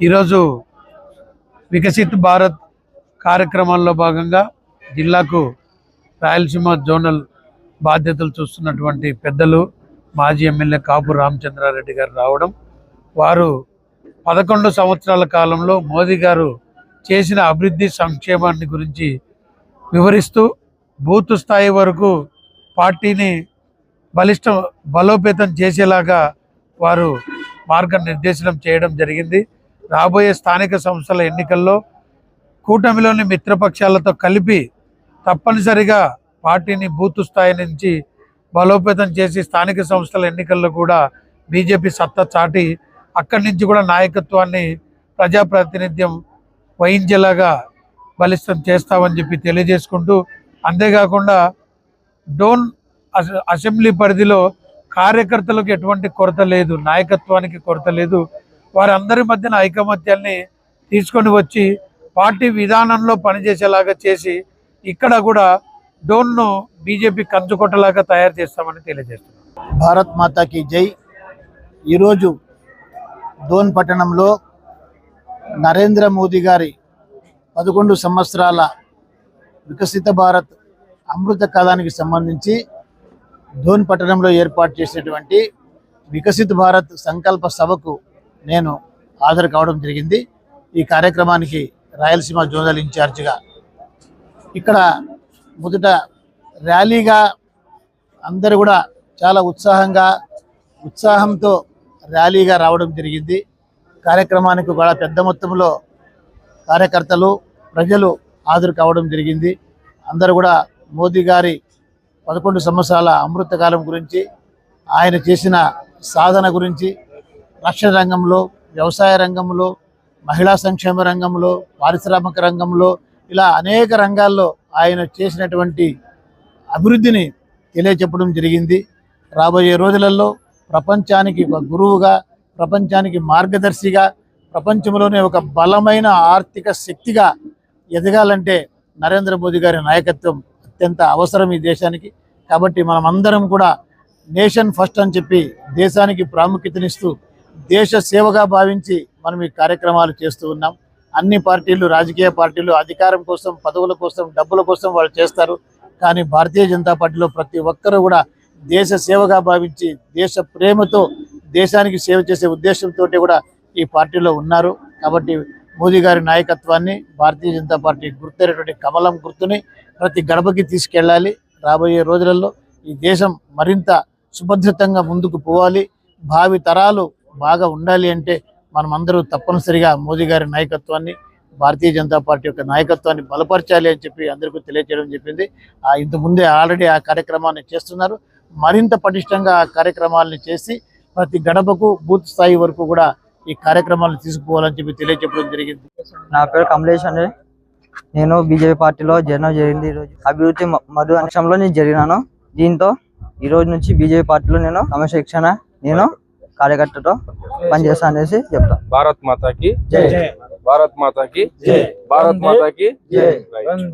ఈరోజు వికసిత్ భారత్ కార్యక్రమాల్లో భాగంగా జిల్లాకు రాయలసీమ జోనల్ బాధ్యతలు చూస్తున్నటువంటి పెద్దలు మాజీ ఎమ్మెల్యే కాపు రామచంద్రారెడ్డి గారు రావడం వారు పదకొండు సంవత్సరాల కాలంలో మోదీ గారు చేసిన అభివృద్ధి సంక్షేమాన్ని గురించి వివరిస్తూ బూత్ స్థాయి వరకు పార్టీని బలిష్టం బలోపేతం చేసేలాగా వారు మార్గనిర్దేశనం చేయడం జరిగింది. రాబోయే స్థానిక సంస్థల ఎన్నికల్లో కూటమిలోని మిత్రపక్షాలతో కలిపి తప్పనిసరిగా పార్టీని బూతు స్థాయి నుంచి బలోపేతం చేసి స్థానిక సంస్థల ఎన్నికల్లో కూడా బీజేపీ సత్తా చాటి అక్కడి నుంచి కూడా నాయకత్వాన్ని ప్రజాప్రాతినిధ్యం వహించేలాగా బలిష్టం చేస్తామని చెప్పి తెలియజేసుకుంటూ అంతేకాకుండా డోన్ అసెంబ్లీ పరిధిలో కార్యకర్తలకు ఎటువంటి కొరత లేదు నాయకత్వానికి కొరత లేదు. వారందరి మధ్యన ఐకమత్యాన్ని తీసుకొని వచ్చి పార్టీ విధానంలో పనిచేసేలాగా చేసి ఇక్కడ కూడా డోన్ను బీజేపీ కంచుకొట్టలాగా తయారు చేస్తామని తెలియజేస్తున్నారు భారత్ మాతాకి జై. ఈరోజు డోన్ పట్టణంలో నరేంద్ర మోదీ గారి పదకొండు సంవత్సరాల వికసిత భారత్ అమృత కాలానికి సంబంధించి ధోన్ పట్టణంలో ఏర్పాటు చేసినటువంటి వికసిత భారత్ సంకల్ప సభకు నేను హాజరు కావడం జరిగింది. ఈ కార్యక్రమానికి రాయలసీమ జోనల్ ఇన్ఛార్జిగా ఇక్కడ మొదట ర్యాలీగా అందరూ కూడా చాలా ఉత్సాహంగా ఉత్సాహంతో ర్యాలీగా రావడం జరిగింది. కార్యక్రమానికి కూడా పెద్ద మొత్తంలో కార్యకర్తలు ప్రజలు హాజరు కావడం జరిగింది. అందరూ కూడా మోదీ గారి పదకొండు సంవత్సరాల అమృతకాలం గురించి ఆయన చేసిన సాధన గురించి రక్షణ రంగంలో వ్యవసాయ రంగంలో మహిళా సంక్షేమ రంగంలో పారిశ్రామిక రంగంలో ఇలా అనేక రంగాల్లో ఆయన చేసినటువంటి అభివృద్ధిని తెలియచెప్పడం జరిగింది. రాబోయే రోజులలో ప్రపంచానికి ఒక గురువుగా ప్రపంచానికి మార్గదర్శిగా ప్రపంచంలోనే ఒక బలమైన ఆర్థిక శక్తిగా ఎదగాలంటే నరేంద్ర మోదీ గారి నాయకత్వం అత్యంత అవసరం ఈ దేశానికి. కాబట్టి మనం అందరం కూడా నేషన్ ఫస్ట్ అని చెప్పి దేశానికి ప్రాముఖ్యతనిస్తూ దేశ సేవగా భావించి మనం ఈ కార్యక్రమాలు చేస్తూ ఉన్నాం. అన్ని పార్టీలు రాజకీయ పార్టీలు అధికారం కోసం పదవుల కోసం డబ్బుల కోసం వాళ్ళు చేస్తారు. కానీ భారతీయ జనతా పార్టీలో ప్రతి ఒక్కరూ కూడా దేశ సేవగా భావించి దేశ ప్రేమతో దేశానికి సేవ చేసే ఉద్దేశంతో కూడా ఈ పార్టీలో ఉన్నారు. కాబట్టి మోదీ గారి నాయకత్వాన్ని భారతీయ జనతా పార్టీ గుర్తైనటువంటి కమలం గుర్తుని ప్రతి గడపకి తీసుకెళ్ళాలి. రాబోయే రోజులలో ఈ దేశం మరింత సుభద్రతంగా ముందుకు పోవాలి. భావి తరాలు బాగా ఉండాలి అంటే మనమందరూ తప్పనిసరిగా మోదీ గారి నాయకత్వాన్ని భారతీయ జనతా పార్టీ యొక్క నాయకత్వాన్ని బలపరచాలి అని చెప్పి అందరికీ తెలియజేయడం చెప్పింది ఆ ఇంత ముందే ఆల్రెడీ ఆ కార్యక్రమాన్ని చేస్తున్నారు. మరింత పటిష్టంగా ఆ కార్యక్రమాలను చేసి ప్రతి గడపకు బూత్ స్థాయి వరకు కూడా ఈ కార్యక్రమాలను తీసుకుపోవాలని చెప్పి తెలియజెప్పడం జరిగింది. నా పేరు కమలేష్ అండి. నేను బీజేపీ పార్టీలో జరగడం జరిగింది ఈరోజు అభివృద్ధి మరో అంశంలో నేను జరిగినాను. దీంతో ఈ రోజు నుంచి బీజేపీ పార్టీలో నేను క్రమశిక్షణ నేను కార్యకర్తతో పనిచేస్తా అనేసి చెప్తాను భారత్ మాతా కి జై భారత్ మాతా కి భారత్ మాతా కి రైట్.